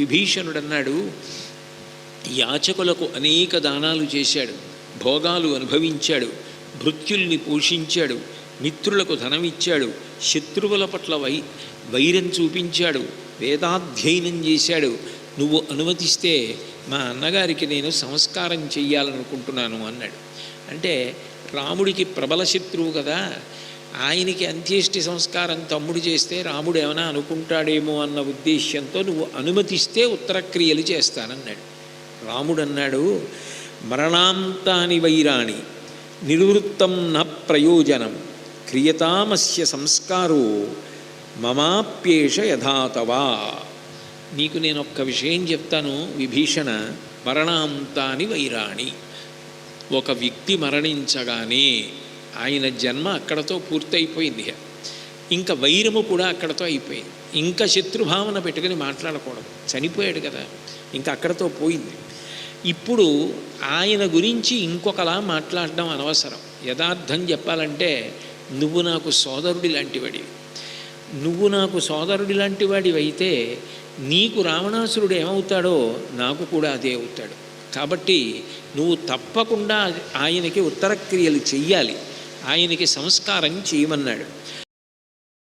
విభీషణుడన్నాడు యాచకులకు అనేక దానాలు చేశాడు భోగాలు అనుభవించాడు భృత్యుల్ని పోషించాడు మిత్రులకు ధనమిచ్చాడు శత్రువుల పట్ల వై వైరం చూపించాడు వేదాధ్యయనం చేశాడు. నువ్వు అనుమతిస్తే మా అన్నగారికి నేను సంస్కారం చెయ్యాలనుకుంటున్నాను అన్నాడు. అంటే రాముడికి ప్రబల శత్రువు కదా ఆయనకి అంత్యేష్టి సంస్కారం తమ్ముడు చేస్తే రాముడు ఏమైనా అనుకుంటాడేమో అన్న ఉద్దేశ్యంతో నువ్వు అనుమతిస్తే ఉత్తరక్రియలు చేస్తానన్నాడు. రాముడు అన్నాడు మరణాంతాని వైరాణి నివృత్తం న ప్రయోజనం క్రియతామస్య సంస్కారో మమాప్యేష యథాతవా. నీకు నేను ఒక్క విషయం చెప్తాను విభీషణ మరణాంతాని వైరాణి. ఒక వ్యక్తి మరణించగానే ఆయన జన్మ అక్కడతో పూర్తయిపోయింది ఇంకా. వైరము కూడా అక్కడతో అయిపోయింది. ఇంకా శత్రుభావన పెట్టుకుని మాట్లాడకూడదు. చనిపోయాడు కదా. ఇంకా అక్కడతో పోయింది. ఇప్పుడు ఆయన గురించి ఇంకొకలా మాట్లాడడం అనవసరం. యథార్థం చెప్పాలంటే నువ్వు నాకు సోదరుడి లాంటివాడివి. నువ్వు నాకు సోదరుడి లాంటి వాడివైతే నీకు రావణాసురుడు ఏమవుతాడో నాకు కూడా అదే అవుతాడు. కాబట్టి నువ్వు తప్పకుండా ఆయనకి ఉత్తరక్రియలు చెయ్యాలి. ఆయనకి సంస్కారం చేయమన్నాడు.